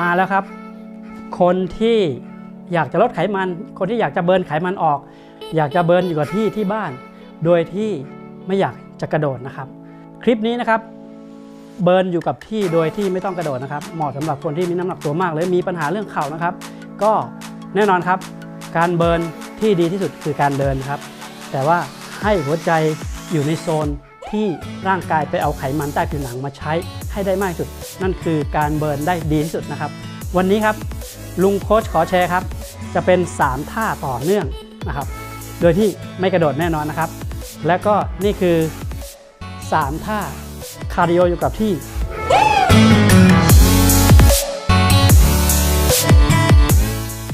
มาแล้วครับ คนที่อยากจะลดไขมัน คนที่อยากจะเบิร์นไขมันออก อยากจะเบิร์นอยู่กับที่ที่บ้าน โดยที่ไม่อยากจะกระโดดนะครับ คลิปนี้นะครับเบิร์นอยู่กับที่โดยที่ไม่ต้องกระโดดนะครับ เหมาะสำหรับคนที่มีน้ำหนักตัวมากหรือมีปัญหาเรื่องเข่านะครับ ก็แน่นอนครับ การเบิร์นที่ดีที่สุดคือการเดินครับ แต่ว่าให้หัวใจอยู่ในโซนที่ร่างกายไปเอาไขมันใต้ผิวหนังมาใช้ให้ได้มากที่สุด นั่นคือการเบิร์นได้ดีที่สุดนะครับ วันนี้ครับลุงโค้ชขอแชร์ครับ จะเป็น 3 ท่าต่อเนื่องนะครับ โดยที่ไม่กระโดดแน่นอนนะครับ และก็นี่คือ 3 ท่าคาร์ดิโออยู่กับที่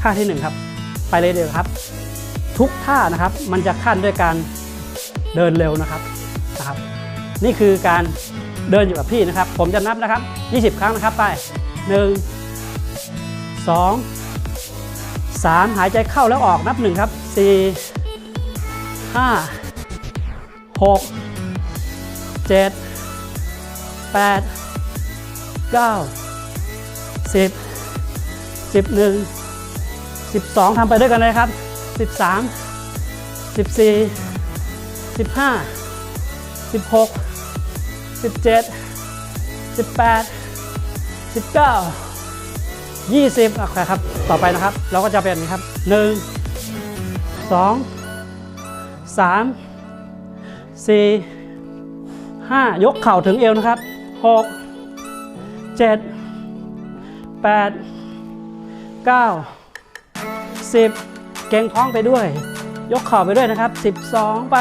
ท่าที่ 1 ครับ ไปเลยเดียวครับ ทุกท่านะครับมันจะขั้นด้วยการเดินเร็วนะครับนะครับ นี่คือการ เดินอยู่กับที่นะครับ ผมจะนับนะครับ 20 ครั้งนะครับไป 1 2 3 หายใจเข้าแล้วออกนับ 1 ครับ 4 5 6 7 8 9 10 11 12ทำไปด้วยกันเลยครับ 13 14 15 16 17 18 19 20โอเคครับ ต่อไปนะครับ เราก็จะเป็นครับ 1 2 3 4 5 ยกเข่าถึงเอวนะครับ 6 7 8 9 10 เก่งท้องไปด้วย ยกเข่าไปด้วยนะครับ 12 ไป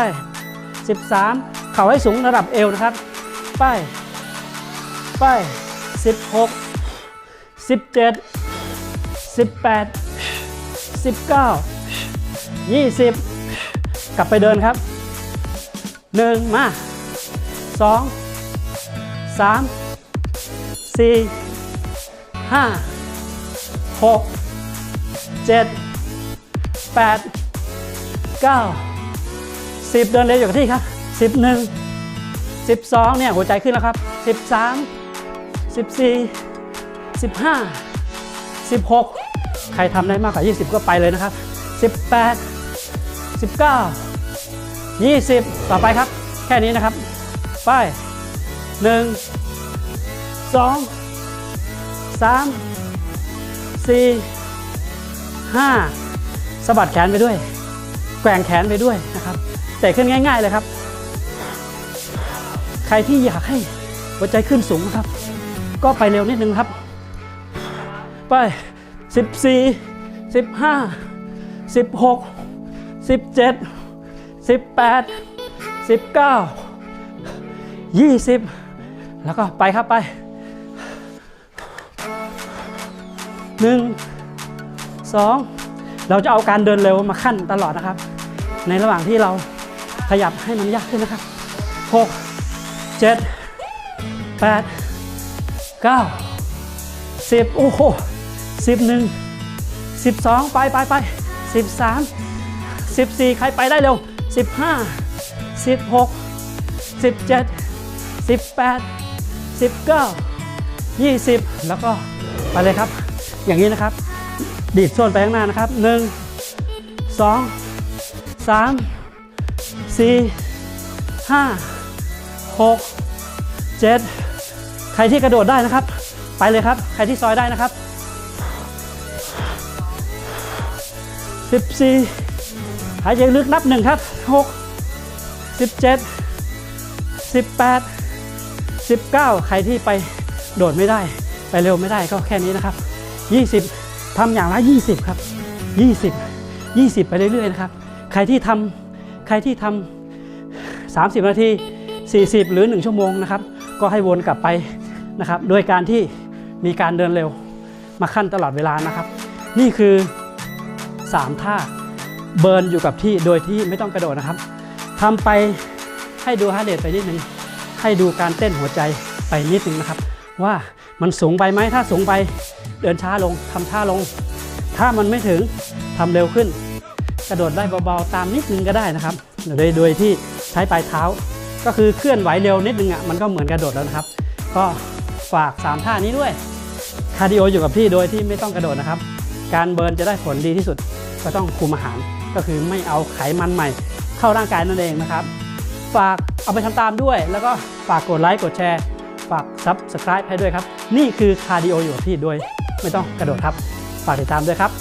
13 เข่าให้สูงระดับเอวนะครับ ไป ไป 16 17 18 19 20 กลับไปเดินครับ 1 มา 2 3 4 5 6 7 8 9 10 เดินเร็วอยู่กับที่ครับ 11 12 เนี่ย หัวใจขึ้นแล้วครับ 13 14 15 16 ใครทำได้มากกว่า 20 ก็ไปเลยนะครับ 18 19 20 ต่อไปครับ แค่นี้นะครับ ไป 1 2 3 4 5สะบัดแขนไปด้วย แกว่งแขนไปด้วยนะครับแต่ขึ้นง่าย ๆ เลยครับ ใครที่อยากให้หัวใจขึ้นสูงนะครับ ก็ไปเร็วนิดนึงครับ ไป 14 15 16 17 18 19 20 แล้วก็ไปครับไป 1 2 เราจะเอาการเดินเร็วมาขั้นตลอดนะครับ ในระหว่างที่เราขยับให้มันยากขึ้นนะครับ 6 7 8 9 10โอ้โห11 12ไปไปไป13 14ใครไปได้เร็ว15 16 17 18 19 20แล้วก็ไปเลยครับ อย่างนี้นะครับ ดีดส่วนไปข้างหน้านะครับ1 2 3 4 5 6 7 ใครที่กระโดดได้นะครับ ไปเลยครับ ใครที่ซอยได้นะครับ 14 หายใจลึกนับหนึ่งครับ 6 17 18 19 ใครที่ไปโดดไม่ได้ ไปเร็วไม่ได้ก็แค่นี้นะครับ 20ทำอย่างละ 20 ครับ 20 20 ไปเรื่อยๆนะครับ ใครที่ทำใครที่ทำ30 นาที 40 หรือ 1 ชั่วโมงนะครับ ก็ให้วนกลับไปนะครับโดยการที่มีการเดินเร็วมาขั้นตลอดเวลานะครับ นี่คือ 3 ท่าเบิร์นอยู่กับที่โดยที่ไม่ต้องกระโดดนะครับทำไปให้ดูฮาร์ดเรทไปนิดนึงให้ดูการเต้นหัวใจไปนิดนึงนะครับ ว่ามันสูงไปไหมถ้าสูงไปเดินช้าลงทำช้าลง ถ้ามันไม่ถึงทำเร็วขึ้น กระโดดได้เบาๆตามนิดนึงก็ได้นะครับ โดยโดยที่ใช้ปลายเท้า ก็คือเคลื่อนไหวเร็วนิดนึงอะมันก็เหมือนกระโดดแล้วนะครับ ก็ฝาก 3 ท่านี้ด้วยคาร์ดิโออยู่กับที่โดยที่ไม่ต้องกระโดดนะครับ การเบิร์นจะได้ผลดีที่สุดก็ต้องคุมอาหาร ก็คือไม่เอาไขมันใหม่ เข้าร่างกายนั่นเองนะครับ ฝากเอาไปทำตามด้วย แล้วก็ฝากกดไลค์กดแชร์ฝาก Subscribe ให้ด้วยครับ นี่คือคาร์ดิโออยู่กับที่โดยไม่ต้องกระโดดครับ ฝากติดตามด้วยครับ